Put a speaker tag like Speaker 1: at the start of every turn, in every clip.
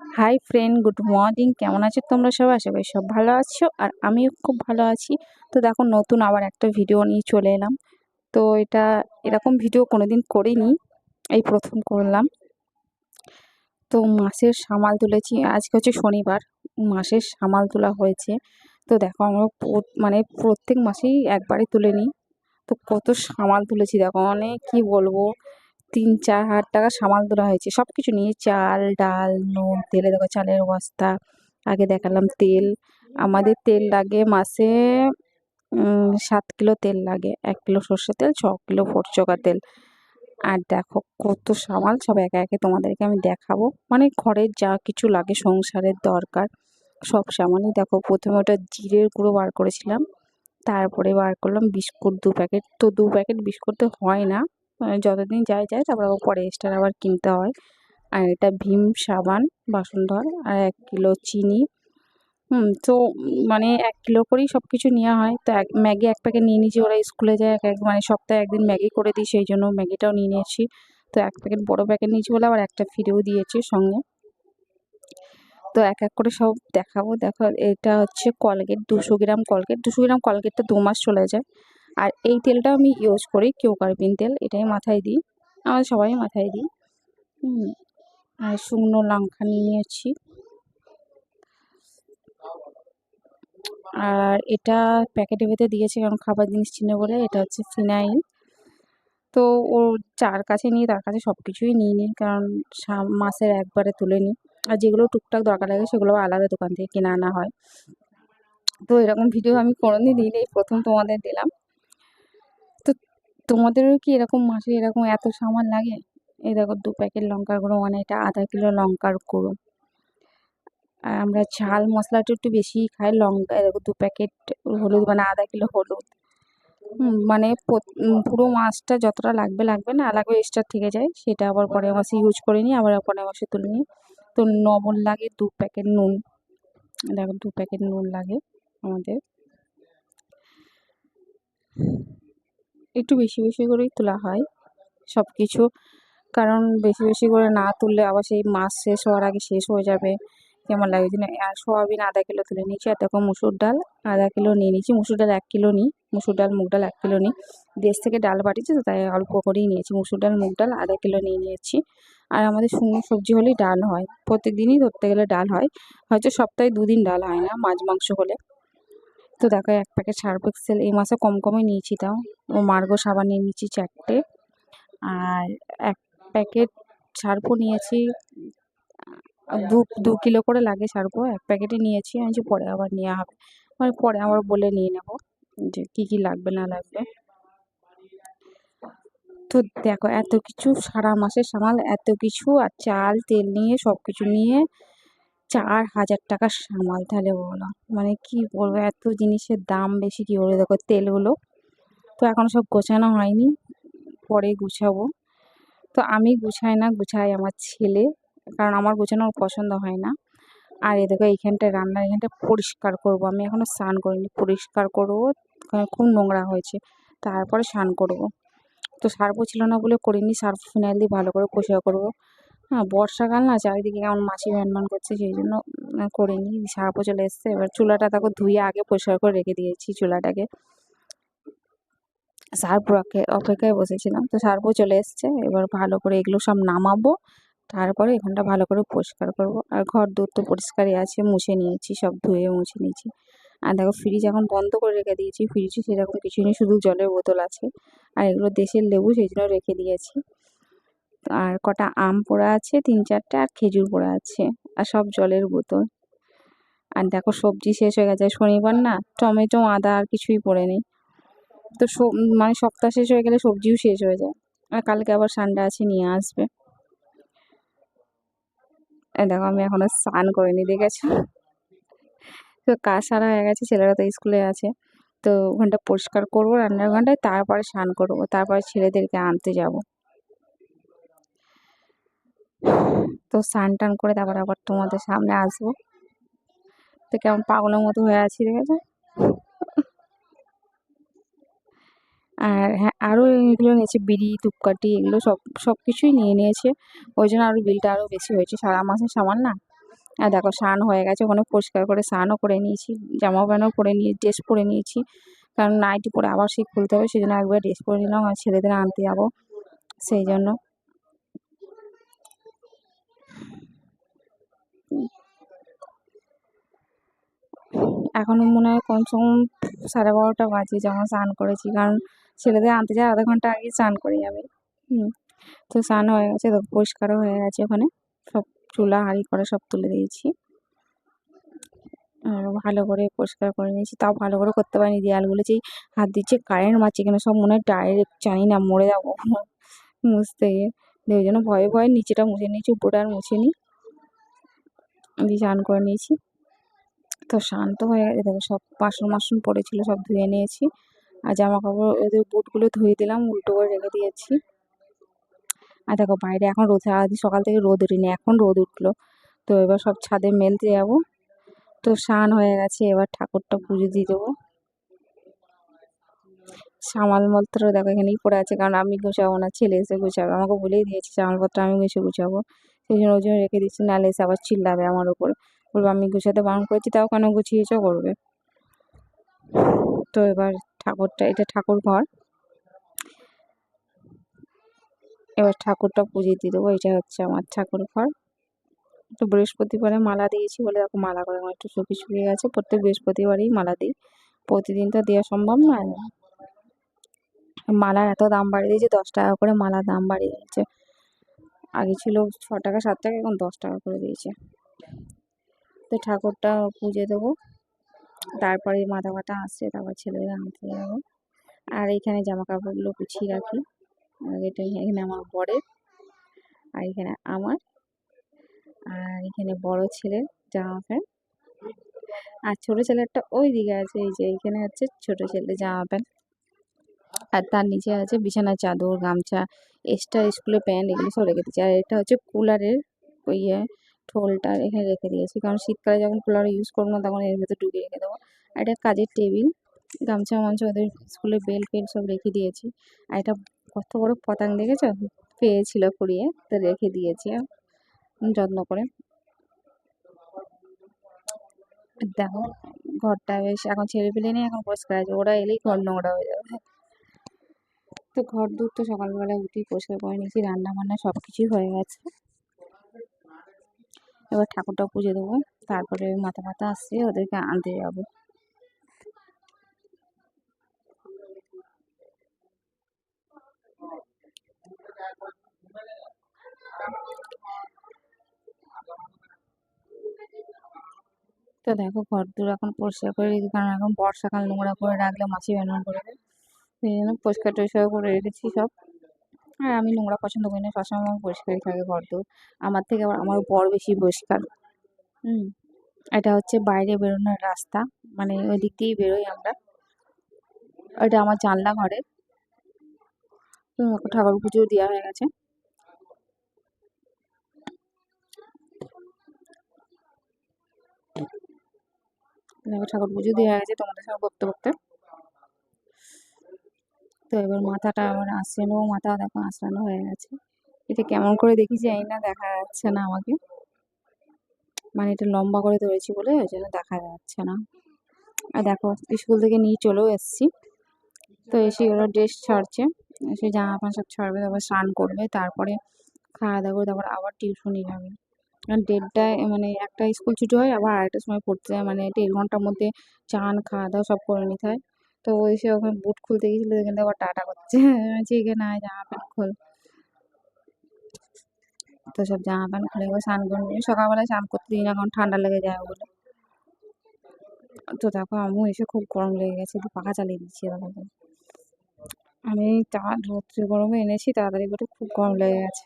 Speaker 1: Hi friend good morning কেমন আছো তোমরা সবাই? আশা করি সব ভালো আছো। আর আমিও খুব ভালো আছি। তো দেখো, নতুন আবার একটা ভিডিও নিয়ে চলে এলাম। তো এটা এরকম ভিডিও কোনোদিন করিনি। এই প্রথম করলাম। তো মাসের সামাল তুলেছি। আজকে হচ্ছে শনিবার। মাসের সামাল তোলা হয়েছে। তো দেখো, আমরা মানে প্রত্যেক মাসেই একবারে তুলে নিই। তো কত সামাল তুলেছি দেখো অনেক কি বলব? তিন চার হাজার টাকা সামাল তোলা হয়েছে। সব কিছু নিয়ে চাল, ডাল, নুন, তেলে দেখো চালের বস্তা, আগে দেখালাম তেল। আমাদের তেল লাগে মাসে সাত কিলো তেল লাগে। এক কিলো সর্ষের তেল, ছ কিলো ফোরচকা তেল। আর দেখো কত সামাল সব একে একে তোমাদেরকে আমি দেখাবো। মানে ঘরের যা কিছু লাগে সংসারের দরকার, সব সামানই দেখো। প্রথমে ওটা জিরের গুঁড়ো বার করেছিলাম, তারপরে বার করলাম বিস্কুট দু প্যাকেট। তো দু প্যাকেট বিস্কুট তো হয় না। যতদিন যায় যায়, তারপর আবার পরে এক্সট্রা আবার কিনতে হয়। আর এটা ভীম সাবান বাসন ধর আর এক কিলো চিনি। হুম, তো মানে এক কিলো করেই সব কিছু নেওয়া হয়। তো এক, ম্যাগি এক প্যাকেট নিয়ে নিয়েছি, ওরা স্কুলে যায় এক এক মানে সপ্তাহে একদিন ম্যাগি করে দিই, সেই জন্য ম্যাগিটাও নিয়ে নিয়েছি। তো এক প্যাকেট বড় প্যাকেট নিয়েছি বলে আবার একটা ফিরেও দিয়েছি সঙ্গে। তো এক এক করে সব দেখাবো। দেখো, এটা হচ্ছে কলগেট, দুশো গ্রাম কলগেট। দুশো গ্রাম কলগেটটা দু মাস চলে যায়। আর এই তেলটা আমি ইউজ করি কেউ কার্পিন তেল, এটাই মাথায় দিই। আমাদের সবাই মাথায় দিই। আর শুকনো লঙ্কা নিয়ে নিয়েছি। আর এটা প্যাকেটে ভেতরে দিয়েছে কারণ খাবার জিনিস চিনে বলে, এটা হচ্ছে ফিনাইল। তো ও চার কাছে নিয়ে তার কাছে সব কিছুই নিয়ে নিই, কারণ মাসের একবারে তুলে নিই। আর যেগুলো টুকটাক দরকার লাগে সেগুলো আলাদা দোকান থেকে কিনে আনা হয়। তো এরকম ভিডিও আমি কোনোদিন দিই এই প্রথম তোমাদের দিলাম। তোমাদেরও কি এরকম মাসে এরকম এত সামান লাগে? এই দেখো দু প্যাকেট লঙ্কার গুঁড়ো মানে এটা আধা কিলো লঙ্কার গুঁড়ো। আর আমরা ঝাল মশলাটা একটু বেশিই খাই, লঙ্কা এরকম দু প্যাকেট হলুদ মানে আধা কিলো হলুদ। মানে পুরো মাছটা যতটা লাগবে লাগবে না লাগবে এক্সট্রা থেকে যায়। সেটা আবার পরে মাসে ইউজ করে নিই আবার পরে মাসে তুলে নিই। তো নবল লাগে দু প্যাকেট নুন। দেখো দু প্যাকেট নুন লাগে আমাদের। একটু বেশি বেশি করেই তোলা হয় সব কিছু কারণ বেশি বেশি করে না তুললে আবার সেই মাছ শেষ হওয়ার আগে শেষ হয়ে যাবে। কেমন লাগে যে সোয়াবিন আধা কিলো তুলে নিয়েছি। আর দেখো মুসুর ডাল আধা কিলো নিয়ে নিয়েছি। মুসুর ডাল এক কিলো নিই, মুসুর ডাল, মুগ ডাল এক কিলো নিই। দেশ থেকে ডাল পাঠিয়েছে তো তাই অল্প করেই নিয়েছি। মুসুর ডাল, মুগ ডাল আধা কিলো নিয়ে নিয়েছি। আর আমাদের শুকনো সবজি হলেই ডাল হয়। প্রত্যেক দিনই ধরতে গেলে ডাল হয়। হয়তো সপ্তাহে দুদিন ডাল হয় না, মাছ, মাংস হলে। তো দেখো, এক প্যাকেট সার্ফ এক্সেল এই মাসে কম কমে নিয়েছি তাও। ও মার্গো সাবান নিয়ে নিয়েছি চারটে। আর এক প্যাকেট সার্ফও নিয়েছি। দু দু কিলো করে লাগে সার্ফও। এক প্যাকেটই নিয়েছি। আমি পরে আবার নেওয়া হবে। মানে পরে আবার বলে নিয়ে নেব যে কী কী লাগবে, না লাগবে। তো দেখো, এত কিছু সারা মাসের সামাল, এত কিছু আর চাল, তেল নিয়ে সব কিছু নিয়ে চার হাজার টাকা সামাল তাহলে বলো। মানে কি বলব, এত জিনিসের দাম বেশি কী বলব? দেখো তেলগুলো তো এখন সব গোছানো হয়নি, পরে গুছাবো। তো আমি গুছাই না, গুছাই আমার ছেলে, কারণ আমার গোছানো পছন্দ হয় না। আর এ দেখো এইখানটায় রান্নার এখানটা পরিষ্কার করব। আমি এখনও স্নান করিনি, পরিষ্কার করব। খুব নোংরা হয়েছে, তারপরে স্নান করব। তো সার্ফও ছিল না বলে করিনি সার্ফ ফিনাইল দিয়ে ভালো করে পরিষ্কার করব। বর্ষাকাল না চারিদিকে কেমন মাছি ভ্যানম্যান করছে সেই জন্য করিনি সার্ফও চলে এসছে। এবার চুলাটা তাকে ধুয়ে আগে পরিষ্কার করে রেখে দিয়েছি চুলাটাকে। সার্ফ অপেক্ষায় বসেছিলাম। তো সার্ফও চলে এসছে। এবার ভালো করে এগুলো সব নামাবো। তারপরে এখানটা ভালো করে পরিষ্কার করব। আর ঘর দূর তো পরিষ্কারই আছে, মুছে নিয়েছি, সব ধুয়ে মুছে নিয়েছি। আর দেখো ফ্রিজ এখন বন্ধ করে রেখে দিয়েছি। ফ্রিজে সেরকম কিছু নেই, শুধু জলের বোতল আছে। আর এগুলো দেশের লেবু সেই জন্য রেখে দিয়েছি। আর কটা আম পড়ে আছে, তিন চারটে, আর খেজুর পড়ে আছে, আর সব জলের বোতল। আর দেখো সবজি শেষ হয়ে গেছে, শনিবার না টমেটো, আদা আর কিছুই পড়ে নেই। তো মানে সপ্তাহ শেষ হয়ে গেলে সবজিও শেষ হয়ে যায়, আর কালকে আবার সানডে আছে, নিয়ে আসবে। দেখো আমি এখনও স্নান করিনি, দেখেছ? তো কাজ সারা হয়ে গেছে, ছেলেরা তো স্কুলে আছে। তো ওখানটা পরিষ্কার করব রান্নার ঘন্টায়, তারপরে স্নান করব, তারপরে ছেলেদেরকে আনতে যাব। তো স্নান টান করে তারপর আবার তোমাদের সামনে আসব। তো কেমন পাগলের মতো হয়ে আছি, দেখেছ? আর হ্যাঁ আরও এগুলো নিয়েছে, বিড়ি, ধূপকাঠি, এগুলো সব সব কিছুই নিয়ে নিয়েছে। ওই জন্য আরও বিলটা আরও বেশি হয়েছে, সারা মাসের সামান না? আর দেখো, স্নান হয়ে গেছে, ওখানে পরিষ্কার করে স্নানও করে নিয়েছি জামা প্যান্টও পরে নিয়ে, ড্রেস পরে নিয়েছি। কারণ নাইটি পরে আবার সেই খুলতে হবে সেই জন্য একবার ড্রেস পরে নিলাম আর ছেলেদের আনতে যাব। সেই জন্য এখনও মনে হয় কম সাড়ে বারোটা বাজে যখন স্নান করেছি। কারণ ছেলেদের আনতে যাওয়ার আধা ঘণ্টা আগে স্নান করি আমি। হুম, তো স্নান হয়ে গেছে, তো পরিষ্কারও হয়ে গেছে ওখানে। সব চুলা, হাঁড়ি করে সব তুলে দিয়েছি। আর ভালো করে পরিষ্কার করে নিয়েছি। তাও ভালো করে করতে পারিনি দেয়ালগুলো যেই হাত দিচ্ছে, কারেন্ট মারছে কেন? সব মনে হয় ডাইরেক্ট জানি না, মরে যাব। মুছতে গিয়ে ওই জন্য ভয়ে ভয়ে নিচেটা মুছে নিয়েছি, উপরটা আর মুছে নিই দিয়ে স্নান করে নিয়েছি। তো শান্ত হয়ে গেছে দেখো সব বাসন মাসন পড়েছিল, সব ধুয়ে নিয়েছি। আর জামা কাপড় ওদের বুটগুলো ধুয়ে দিলাম, উল্টো করে রেখে দিয়েছি। আর দেখো বাইরে এখন রোদ, সারাদিন সকাল থেকে রোদ উঠিনি, এখন রোদ উঠল। তো এবার সব ছাদে মেলতে যাব। তো স্নান হয়ে গেছে, এবার ঠাকুরটা পুজো দিয়ে দেবো। সামালপত্র দেখো এখানেই পড়ে আছে, কারণ আমি গুছাবো না, ছেলে এসে গুছাবে। আমাকে বলেই দিয়েছে সামালপত্র আমি এসে গুছাবো। সেই জন্য ওই জন্য রেখে দিচ্ছি, নাহলে এসে আবার চিল্লাবে আমার উপর বলব, আমি গুছাতে বারণ করেছি, তাও কেন গুছিয়েছো? করবে তো এবার ঠাকুরটা, এটা ঠাকুর ঘর। এবার ঠাকুরটা পুজো দিয়ে দেবো, এটা হচ্ছে আমার ঠাকুর ঘর। তো বৃহস্পতিবারে মালা দিয়েছি বলে দেখো মালা করে আমার একটু শুকিয়ে শুকিয়ে গেছে। প্রত্যেক বৃহস্পতিবারেই মালা দিই। প্রতিদিন তো দেওয়া সম্ভব নয়। মালার এত দাম বাড়িয়ে দিয়েছে, দশ টাকা করে মালার দাম বাড়িয়ে দিয়েছে। আগে ছিল ছ টাকা, সাত টাকা, এখন দশ টাকা করে দিয়েছে। তো ঠাকুরটা পুজো দেবো। তারপরে মাথা আসছে, তারপর ছেলেরা আনতে যাব আর এখানে জামা কাপড়গুলো গুছিয়ে রাখি। এটা এখানে আমার বরের, আর এখানে আমার, আর এখানে বড় ছেলের জামা প্যান্ট। আর ছোট ছেলেরটা ওই দিকে আছে, এই যে এইখানে হচ্ছে ছোট ছেলের জামা প্যান্ট। আর তার নিচে আছে বিছানার চাদর, গামছা এক্সট্রা স্কুলের প্যান্ট এগুলো সব রেখে দিয়েছি আর এটা হচ্ছে কুলারের ইয়ে ঠোলটা এখানে রেখে দিয়েছি। কারণ শীতকালে যখন কুলার ইউজ করব না, তখন এর ভেতর ঢুকিয়ে রেখে দেবো। আর এটা কাজের টেবিল, গামছা মামছা ওদের স্কুলের বেল ফেল সব রেখে দিয়েছি। আর এটা কত বড় পতাং দেখেছ? পেয়েছিল কুড়িয়ে, তো রেখে দিয়েছি যত্ন করে। দেখো, ঘরটা বেশ, এখন ছেড়ে পেলে নেই, এখন পরিষ্কার আছে। ওরা এলেই ঘর নোংরা হয়ে যাবে। তো ঘর দূর তো সকালবেলা উঠেই পরিষ্কার করে নিয়েছি, রান্না বান্না সব কিছুই হয়ে গেছে। এবার ঠাকুরটা পুজো দেবো। তারপরে মাথা মাথা আসছে, ওদেরকে আনতে যাব। তো দেখো, ঘর দূর এখন পরিষ্কার করে রেখে কারণ এখন বর্ষাকাল নোংরা করে রাখলে মাছি বেরোনো করবে সেই জন্য পরিষ্কার টরিষ্কার করে রেখেছি সব। আর আমি নোংরা পছন্দ করি না সবসময় আমার পরিষ্কারই থাকে ঘর দূর আমার থেকে আবার আমার বর বেশি পরিষ্কার। হুম এটা হচ্ছে বাইরে বেরোনোর রাস্তা মানে ওই দিক দিয়েই বেরোই আমরা। এটা আমার জানলা ঘরে। ঠাকুর পুজো দেওয়া হয়ে গেছে। ঠাকুর পুজো দেওয়া হয়ে গেছে তোমাদের সঙ্গে করতে করতে। তো এবার মাথাটা আবার আসেনো মাথা দেখো আসানো হয়ে গেছে। এটা কেমন করে দেখি যাই না, দেখা যাচ্ছে না আমাকে। মানে এটা লম্বা করে ধরেছি বলে ওই জন্য দেখা যাচ্ছে না। আর দেখো স্কুল থেকে নিয়ে চলেও এসছি। তো এসে ওরা ড্রেস ছাড়ছে। এসে জামা প্যান্ট সব ছাড়বে, তারপর স্নান করবে, তারপরে খাওয়া দাওয়া করে তারপর আবার টিউশনি যাবে। দেড়টায় মানে একটা স্কুল ছুটি হয়, আবার আরেকটার সময় পড়তে যায় মানে দেড় ঘণ্টার মধ্যে চান, খাওয়া দাওয়া সব করে নিতে হয়। তো ওই সে ওখানে বুট খুলতে গেছিল এখান আবার টাটা করছে। এখানে আয়, জামা প্যান্ট খোল। তো সব জামা প্যান্ট খুলে এবার স্নান করে সকালবেলায় স্নান করতে দিই না, কারণ ঠান্ডা লেগে যায় বলে তো দেখো আমিও এসে খুব গরম লেগে গেছে, একটু পাখা চালিয়ে দিচ্ছি দেখো আমি তার রৌদ্র গরমে এনেছি, তাড়াতাড়ি করে খুব গরম লেগে গেছে।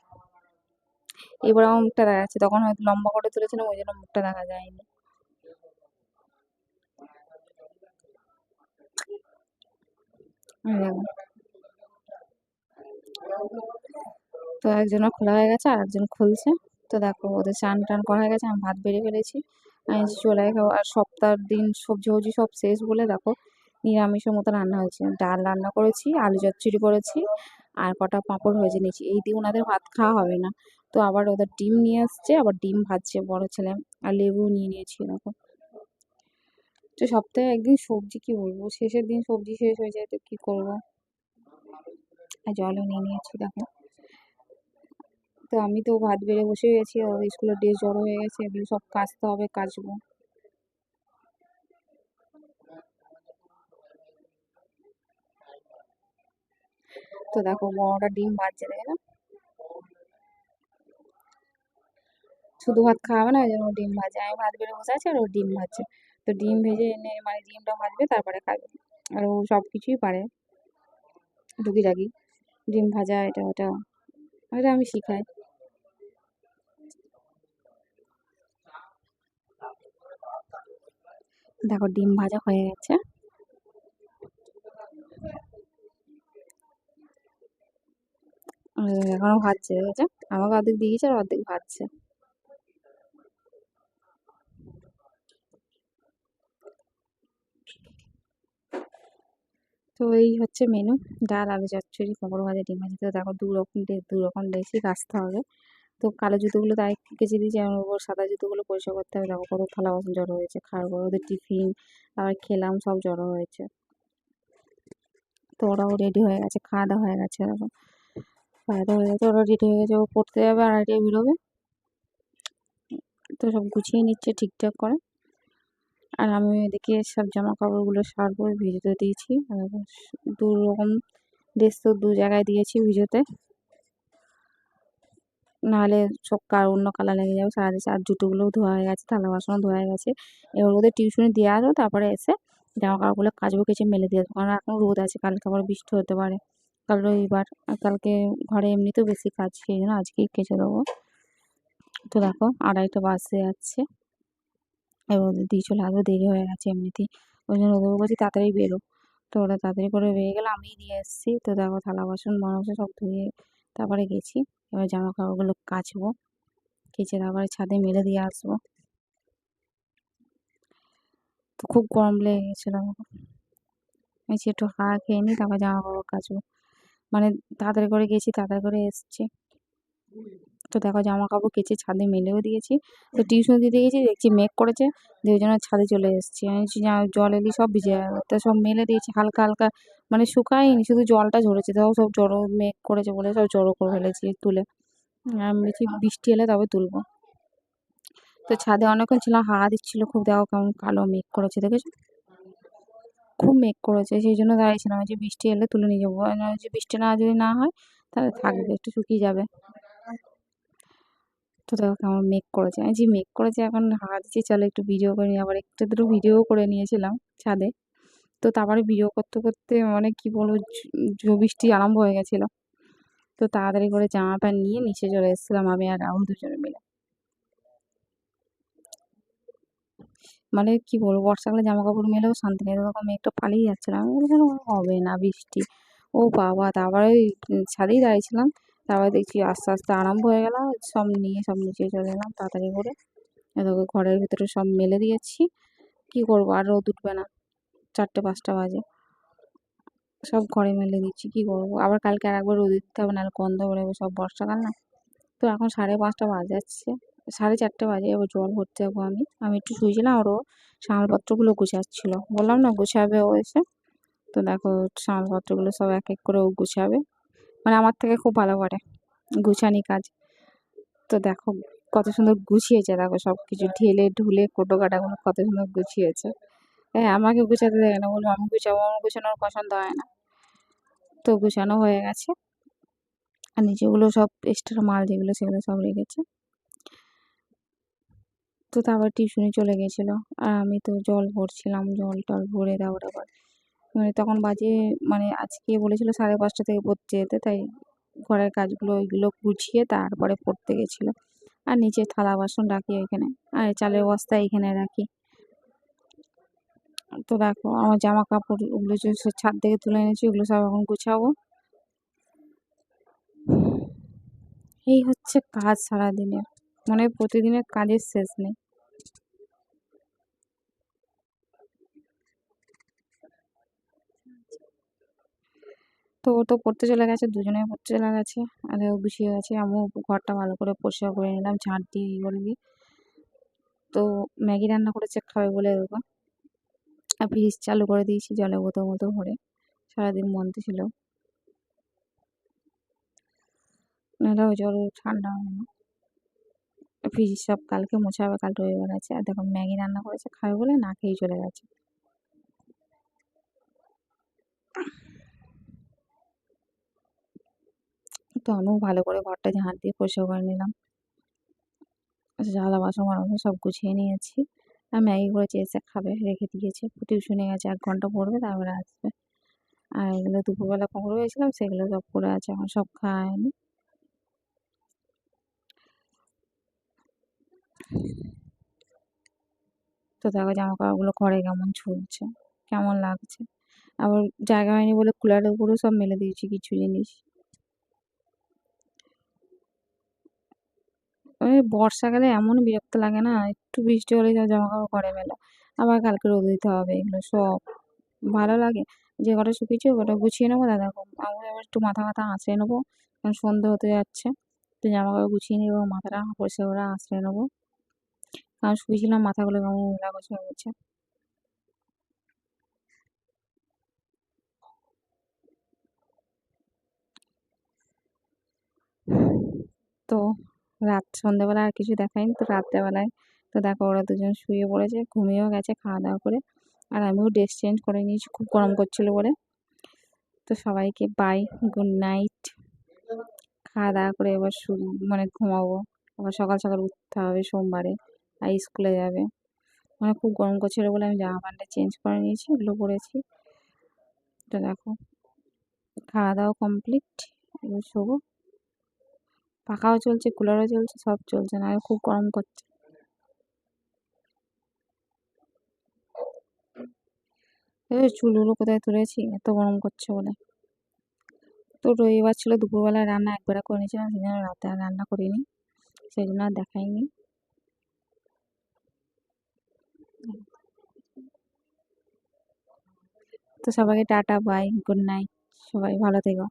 Speaker 1: এবার আমার মুখটা দেখা যাচ্ছে, তখন হয়তো লম্বা করে তুলেছিলাম, ওই জন্য মুখটা দেখা যায়নি। তো একজনের খোলা হয়ে গেছে আর একজন খুলছে। তো দেখো, ওদের চান টান করা হয়ে গেছে, আমি ভাত বেড়ে ফেলেছি। আমি চলে খাব, আর সপ্তাহের দিন সবজি ফবজি সব শেষ বলে দেখো, নিরামিষের মতো রান্না হয়েছে। ডাল রান্না করেছি, আলু চচ্চড়ি করেছি, আর কটা পাঁপড় ভেজে নিয়েছি। এই দিয়ে ওনাদের ভাত খাওয়া হবে না। তো আবার ওদের ডিম নিয়ে আসছে, আবার ডিম ভাজছে বড় ছেলে, আর লেবু নিয়ে নিয়েছি এরকম তো সপ্তাহে একদিন সবজি কি বলব? শেষের দিন সবজি শেষ হয়ে যায় তো কি করব? আর জলও নিয়ে নিয়েছি, দেখো। তো আমি তো ভাত বেড়ে বসে গেছি আর স্কুলের ড্রেস জড়ো হয়ে গেছে এগুলো সব কাচতে হবে, কাচবো। তো দেখো বড়টা ডিম ভাজছে দেখে শুধু ভাত খাওয়াবে না, ওই জন্য ডিম ভাজে। আমি ভাত বেড়ে বসে আছি আর ও ডিম ভাজছে। তো ডিম ভেজে এনে মানে ডিমটা ভাজবে তারপরে খাবে। আর ও সব কিছুই পারে। ঢুকি টুকিটাকি। ডিম ভাজা এটা ওটা। ওটা আমি শিখাই। দেখো ডিম ভাজা হয়ে গেছে। এখনও ভাজছে দেখেছ আমাকে অর্ধেক দিয়েছে আর অর্ধেক ভাজছে। তো এই হচ্ছে মেনু ডাল, আলু, চচ্চড়ি পাঁপড় ভাজা, ডিম ভাজা, তো দেখো দু রকম দু রকম ড্রেসই কাচতে হবে। তো কালো জুতোগুলো তাই কেচে দিয়েছি আর ওপর সাদা জুতোগুলো পরিষ্কার করতে হবে। দেখো কত থালা বাসন জড়ো হয়েছে খাওয়ার পর ওদের টিফিন আবার খেলাম, সব জড়ো হয়েছে। তো ওরাও রেডি হয়ে গেছে, খাওয়া দাওয়া হয়ে গেছে এরকম খাওয়া দাওয়া হয়ে গেছে, ওরা রেডি হয়ে গেছে, ও পড়তে যাবে আর আড়াইটায় বেরোবে। তো সব গুছিয়ে নিচ্ছে ঠিকঠাক করে। আর আমি এদিকে সব জামা কাপড়গুলো সারবো ভিজতে দিয়েছি। দু রকম ড্রেস তো দু জায়গায় দিয়েছি ভিজোতে। নাহলে সব কার অন্য কালার লেগে যাবে, সারা আর জুতোগুলোও ধোয়া হয়ে গেছে, থালা বাসনও ধোয়া হয়ে গেছে। এবার ওদের টিউশনে দিয়ে আসব তারপরে এসে জামা কাপড়গুলো কাচবো, কেচে মেলে দিয়ে আসব কারণ এখন রোদ আছে, কালকে আবার বৃষ্টি হতে পারে। কাল রবিবার কালকে ঘরে এমনিতেও বেশি কাজ, সেই জন্য আজকেই কেচে দেবো। তো দেখো, আড়াইটা বাজতে যাচ্ছে। এবার ওদের দিয়ে চলে আসব দেরি হয়ে গেছে এমনিতেই। ওই জন্য ওদের বলছি তাড়াতাড়ি বেরো। তো ওরা তাড়াতাড়ি করে বেরিয়ে গেলে, আমিই দিয়ে এসেছি। তো দেখো থালা বাসন মানুষ সব ধুয়ে তারপরে গেছি। এবার জামা কাপড়গুলো কাচবো, কেচে তারপরে ছাদে মেলে দিয়ে আসব। তো খুব গরম লেগে গেছিল আমি একটু হাওয়া খেয়ে নিই, তারপর জামা কাপড় কাচবো। মানে তাড়াতাড়ি করে গেছি, তাড়াতাড়ি করে এসছি। তো দেখো জামা কাপড় কেচে ছাদে মেলেও দিয়েছি। তো টিউশন দিতে গেছি দেখছি মেঘ করেছে দিয়ে জন্য ছাদে চলে এসেছি। আমি জল এলি, সব ভিজে তো সব মেলে দিয়েছি, হালকা হালকা মানে শুকায়নি, শুধু জলটা ঝরেছে। তাও সব জড়ো, মেঘ করেছে বলে সব জড়ো করে ফেলেছি তুলে। আমি বলছি, বৃষ্টি এলে তবে তুলবো। তো ছাদে অনেকক্ষণ ছিলাম, হাওয়া দিচ্ছিল, খুব দেখো কেমন কালো মেঘ করেছে, দেখেছ? খুব মেঘ করেছে, সেই জন্য দাঁড়িয়েছিলাম যে বৃষ্টি এলে তুলে নিয়ে যাব। যে বৃষ্টি না, যদি না হয়, তাহলে থাকবে, একটু শুকিয়ে যাবে। তো দেখো কেমন মেক করেছে। আমি যে মেক করেছে এখন হাওয়া দিচ্ছি চলো একটু ভিডিও করে নিই আবার একটু দুটো ভিডিও করে নিয়েছিলাম ছাদে। তো তারপরে ভিডিও করতে করতে মানে কি বলব বৃষ্টি আরম্ভ হয়ে গেছিল। তো তাড়াতাড়ি করে জামা প্যান্ট নিয়ে নিচে চলে এসেছিলাম আমি আর রাহুল দুজনে মিলে। মানে কি বলব, বর্ষাকালে জামা কাপড় মেলেও শান্তি নেই। এরকম মেঘটা পালিয়ে যাচ্ছিলাম। বলছিলাম হবে না বৃষ্টি? ও বাবা, তারপরে ওই ছাদেই দাঁড়িয়েছিলাম তারপরে দেখছি আস্তে আস্তে আরম্ভ হয়ে গেল, সব নিয়ে সব নিচে চলে এলাম তাড়াতাড়ি করে। এদিকে ঘরের ভিতরে সব মেলে দিয়েছি। কি করব? আর রোদ উঠবে না। চারটে, পাঁচটা বাজে। সব ঘরে মেলে দিচ্ছি, কি করব? আবার কালকে আর একবার রোদ দিতে হবে, নাহলে গন্ধ বেরোবে, সব বর্ষাকাল না। তো এখন সাড়ে পাঁচটা বাজাচ্ছে। সাড়ে চারটে বাজে, এবার জল ভরতে যাব আমি। আমি একটু শুয়েছিলাম আরও সামালপত্রগুলো গুছাচ্ছিল। বললাম না, গুছাবে ও এসে। তো দেখো সামালপত্রগুলো সব এক এক করে ও গুছাবে। মানে আমার থেকে খুব ভালো করে। গুছানি কাজ। তো দেখো কত সুন্দর গুছিয়েছে দেখো সব কিছু ঢেলে ঢুলে কোটো কাটাগুলো কত সুন্দর গুছিয়েছে। হ্যাঁ আমাকে গুছাতে দেয় না। বলব, আমি গুছাবো, আমার গুছানোর পছন্দ হয় না। তো গুছানো হয়ে গেছে। আর নিচেগুলো সব এক্সট্রা মাল যেগুলো সেগুলো সব রেখেছে। তো তারপর টিউশনি চলে গেছিল। আর আমি তো জল ভরছিলাম, জল টল ভরে দেওয়ার আবার তখন বাজে মানে আজকে বলেছিল সাড়ে পাঁচটা থেকে পড়তে যেতে, তাই ঘরের কাজগুলো ওইগুলো গুছিয়ে তারপরে পড়তে গেছিল। আর নিচে থালা বাসন রাখি ওইখানে আর চালের বস্তা এইখানে রাখি। তো দেখো, আমার জামা কাপড় ওগুলো যে ছাদ থেকে তুলে এনেছি, ওগুলো সব এখন গুছাবো। এই হচ্ছে কাজ সারাদিনের মানে প্রতিদিনের কাজের শেষ নেই। তো ও তো পড়তে চলে গেছে দুজনে পড়তে চলে গেছে। আর ও গুছিয়ে গেছে, আমিও ঘরটা ভালো করে পরিষ্কার করে নিলাম, ঝাঁট দিয়ে এই বলবি তো ম্যাগি রান্না করেছে খাবে বলে ওকে আর ফ্রিজ চালু করে দিয়েছি জলে বোতল মতো ভরে, সারাদিন বন্ধ ছিল। নাহলে ওই জল ঠান্ডা হবে না ফ্রিজ সব কালকে মোছা হবে, কাল রবিবার আছে। আর দেখো ম্যাগি রান্না করেছে, খাবে বলে না খেয়েই চলে গেছে। তো আমিও ভালো করে ঘরটা ঝাঁট দিয়ে পরিষ্কার করে নিলাম। জ্বালা বাসন বাসন সব গুছিয়ে নিয়েছি। আর ম্যাগি করেছে এসে খাবে, রেখে দিয়েছে। টিউশনে গেছে এক ঘণ্টা পড়বে, তারপরে আসবে। আর এগুলো দুপুরবেলা পকড়ে হয়েছিলাম, সেগুলো সব পড়ে আছে, এখন সব খায়নি। তো দেখো জামা কাপড়গুলো ঘরে কেমন ঝুলছে, কেমন লাগছে। আবার জায়গা হয়নি বলে কুলারের উপরেও সব মেলে দিয়েছি কিছু জিনিস। ওই বর্ষাকালে এমন বিরক্ত লাগে না, একটু বৃষ্টি হলে সব জামা কাপড় ঘরে মেলা। আবার কালকে রোদ দিতে হবে, এগুলো সব ভালো লাগে। যে কটা শুকিয়েছে ওটা গুছিয়ে নেব, দাদা আমি এবার একটু মাথা মাথা আঁচড়ে নেব, কারণ সন্ধে হতে যাচ্ছে। তো জামা কাপড় গুছিয়ে নেব মাথাটা পরিষ্কার করে আঁচড়ে নেব। কারণ শুয়েছিলাম মাথাগুলো কেমন মেলা হয়ে গেছে। তো রাত সন্ধ্যেবেলা আর কিছু দেখায়নি, তো রাত্রেবেলায়। তো দেখো ওরা দুজন শুয়ে পড়েছে, ঘুমিয়েও গেছে খাওয়া দাওয়া করে। আর আমিও ড্রেস চেঞ্জ করে নিয়েছি, খুব গরম করছিল বলে। তো সবাইকে বাই গুড নাইট খাওয়া দাওয়া করে এবার শুরু মানে ঘুমাবো। আবার সকাল সকাল উঠতে হবে সোমবারে, আর স্কুলে যাবে। মানে খুব গরম করছিল বলে আমি জামা প্যান্টটা চেঞ্জ করে নিয়েছি, এগুলো পরেছি। তো দেখো, খাওয়া দাওয়া কমপ্লিট এবার শোবো। পাখাও চলছে, কুলারও চলছে, সব চলছে না খুব গরম করছে চুলগুলো কোথায় তুলেছি, এত গরম করছে বলে। তো রবিবার ছিল, দুপুরবেলা রান্না একবারে করে নিয়েছিলাম সেই জন্য রাতে আর রান্না করিনি সেই জন্য আর দেখাইনি। তো সবাইকে টাটা বাই গুড নাইট সবাই ভালো থেকো।